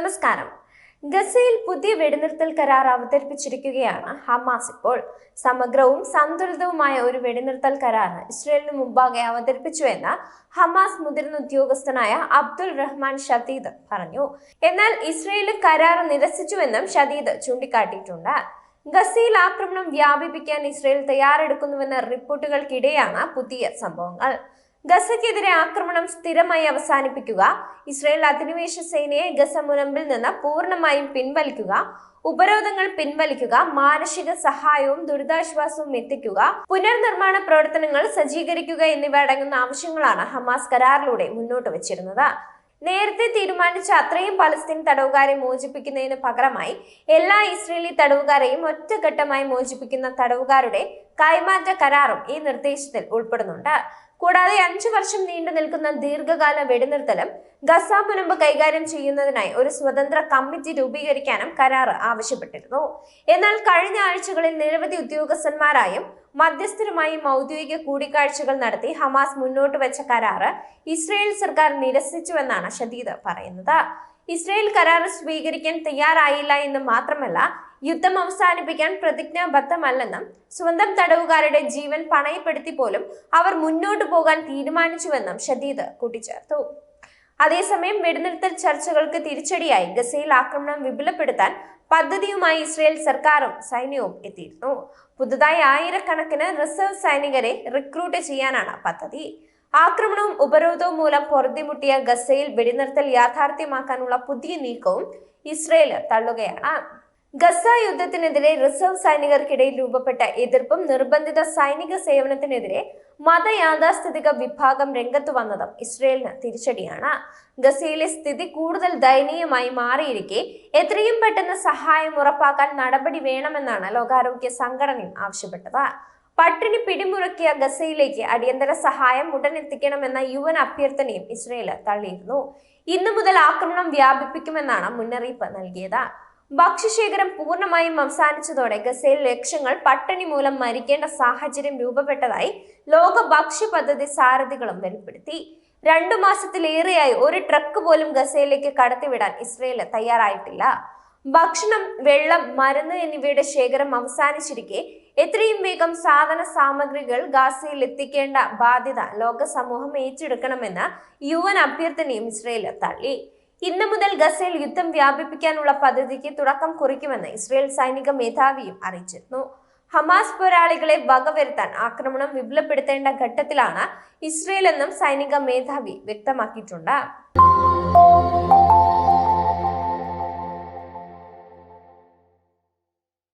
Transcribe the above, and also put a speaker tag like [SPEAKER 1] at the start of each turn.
[SPEAKER 1] നമസ്കാരം. ഗസയിൽ പുതിയ വെടിനിർത്തൽ കരാർ അവതരിപ്പിച്ചിരിക്കുകയാണ് ഹമാസ് ഇപ്പോൾ. സമഗ്രവും സന്തുലിതവുമായ ഒരു വെടിനിർത്തൽ കരാർ ഇസ്രയേലിന് മുമ്പാകെ അവതരിപ്പിച്ചുവെന്ന് ഹമാസ് മുതിർന്ന ഉദ്യോഗസ്ഥനായ അബ്ദുൾ റഹ്മാൻ ഷദീദ് പറഞ്ഞു. എന്നാൽ ഇസ്രയേൽ കരാർ നിരസിച്ചുവെന്നും ഷദീദ് ചൂണ്ടിക്കാട്ടിയിട്ടുണ്ട്. ഗസയിൽ ആക്രമണം വ്യാപിപ്പിക്കാൻ ഇസ്രയേൽ തയ്യാറെടുക്കുന്നുവെന്ന റിപ്പോർട്ടുകൾക്കിടെയാണ് പുതിയ സംഭവങ്ങൾ. ഗസയ്ക്കെതിരെ ആക്രമണം സ്ഥിരമായി അവസാനിപ്പിക്കുക. ഇസ്രായേൽ അധിനിവേശ സേനയെ ഗസ മുനമ്പിൽ നിന്ന് പൂർണമായും പിൻവലിക്കുക. ഉപരോധങ്ങൾ പിൻവലിക്കുക. മാനസിക സഹായവും ദുരിതാശ്വാസവും എത്തിക്കുക. പുനർനിർമ്മാണ പ്രവർത്തനങ്ങൾ സജ്ജീകരിക്കുക എന്നിവ അടങ്ങുന്ന ആവശ്യങ്ങളാണ് ഹമാസ് കരാറിലൂടെ മുന്നോട്ട് വച്ചിരുന്നത്. നേരത്തെ തീരുമാനിച്ച അത്രയും പലസ്തീൻ തടവുകാരെ മോചിപ്പിക്കുന്നതിന് പകരമായി എല്ലാ ഇസ്രേലി തടവുകാരെയും ഒറ്റഘട്ടമായി മോചിപ്പിക്കുന്ന തടവുകാരുടെ കൈമാറ്റ കരാറും ഈ നിർദ്ദേശത്തിൽ ഉൾപ്പെടുന്നുണ്ട്. കൂടാതെ അഞ്ചു വർഷം നീണ്ടു നിൽക്കുന്ന ദീർഘകാല വെടിനിർത്തലും ഗസ പുനമ്പ് കൈകാര്യം ചെയ്യുന്നതിനായി ഒരു സ്വതന്ത്ര കമ്മിറ്റി രൂപീകരിക്കാനും കരാർ ആവശ്യപ്പെട്ടിരുന്നു. എന്നാൽ കഴിഞ്ഞ ആഴ്ചകളിൽ നിരവധി ഉദ്യോഗസ്ഥന്മാരായും മധ്യസ്ഥരുമായും ഔദ്യോഗിക കൂടിക്കാഴ്ചകൾ നടത്തി ഹമാസ് മുന്നോട്ട് വെച്ച കരാറ് ഇസ്രയേൽ സർക്കാർ നിരസിച്ചുവെന്നാണ് ഷദീദ് പറയുന്നത്. ഇസ്രയേൽ കരാർ സ്വീകരിക്കാൻ തയ്യാറായില്ല എന്ന് മാത്രമല്ല യുദ്ധം അവസാനിപ്പിക്കാൻ പ്രതിജ്ഞാബദ്ധമല്ലെന്നും സ്വന്തം തടവുകാരുടെ ജീവൻ പണയപ്പെടുത്തി പോലും അവർ മുന്നോട്ടു പോകാൻ തീരുമാനിച്ചുവെന്നും ഷദീദ് കൂട്ടിച്ചേർത്തു. അതേസമയം വെടിനിർത്തൽ ചർച്ചകൾക്ക് തിരിച്ചടിയായി ഗസയിൽ ആക്രമണം വിപുലപ്പെടുത്താൻ പദ്ധതിയുമായി ഇസ്രയേൽ സർക്കാരും സൈന്യവും എത്തിയിരുന്നു. പുതുതായി ആയിരക്കണക്കിന് റിസർവ് സൈനികരെ റിക്രൂട്ട് ചെയ്യാനാണ് പദ്ധതി. ആക്രമണവും ഉപരോധവും മൂലം പൊറുതിമുട്ടിയ ഗസയിൽ വെടിനിർത്തൽ യാഥാർത്ഥ്യമാക്കാനുള്ള പുതിയ നീക്കവും ഇസ്രയേൽ തള്ളുകയാണ്. ഗസ യുദ്ധത്തിനെതിരെ റിസർവ് സൈനികർക്കിടയിൽ രൂപപ്പെട്ട എതിർപ്പും നിർബന്ധിത സൈനിക സേവനത്തിനെതിരെ മതയാഥാസ്ഥിതിക വിഭാഗം രംഗത്ത് വന്നതും ഇസ്രയേലിന് തിരിച്ചടിയാണ്. ഗസയിലെ സ്ഥിതി കൂടുതൽ ദയനീയമായി മാറിയിരിക്കെ എത്രയും പെട്ടെന്ന് സഹായം ഉറപ്പാക്കാൻ നടപടി വേണമെന്നാണ് ലോകാരോഗ്യ സംഘടനയും ആവശ്യപ്പെട്ടത്. പട്ടിണി പിടിമുറക്കിയ ഗസയിലേക്ക് അടിയന്തര സഹായം ഉടൻ എത്തിക്കണമെന്ന യു എൻ അഭ്യർത്ഥനയും ഇസ്രയേൽ തള്ളിയിരുന്നു. ഇന്നു മുതൽ ആക്രമണം വ്യാപിപ്പിക്കുമെന്നാണ് മുന്നറിയിപ്പ് നൽകിയത്. ഭക്ഷ്യശേഖരം പൂർണമായും അവസാനിച്ചതോടെ ഗസയിൽ ലക്ഷങ്ങൾ പട്ടിണി മൂലം മരിക്കേണ്ട സാഹചര്യം രൂപപ്പെട്ടതായി ലോക ഭക്ഷ്യ പദ്ധതി സാരഥികളും വെളിപ്പെടുത്തി. രണ്ടു മാസത്തിലേറെയായി ഒരു ട്രക്ക് പോലും ഗസയിലേക്ക് കടത്തിവിടാൻ ഇസ്രയേൽ തയ്യാറായിട്ടില്ല. ഭക്ഷണം വെള്ളം മരുന്ന് എന്നിവയുടെ ശേഖരം അവസാനിച്ചിരിക്കെ എത്രയും വേഗം സാധന സാമഗ്രികൾ ഗാസയിൽ എത്തിക്കേണ്ട ബാധ്യത ലോക സമൂഹം ഏറ്റെടുക്കണമെന്ന് യു എൻ അഭ്യർത്ഥനയും ഇസ്രയേൽ തള്ളി. ഇന്നു മുതൽ ഗസയിൽ യുദ്ധം വ്യാപിപ്പിക്കാനുള്ള പദ്ധതിക്ക് തുടക്കം കുറിക്കുമെന്ന് ഇസ്രയേൽ സൈനിക മേധാവിയും അറിയിച്ചിരുന്നു. ഹമാസ് പോരാളികളെ വകവരുത്താൻ ആക്രമണം വിപുലപ്പെടുത്തേണ്ട ഘട്ടത്തിലാണ് ഇസ്രയേൽ എന്നും സൈനിക മേധാവി വ്യക്തമാക്കിയിട്ടുണ്ട്.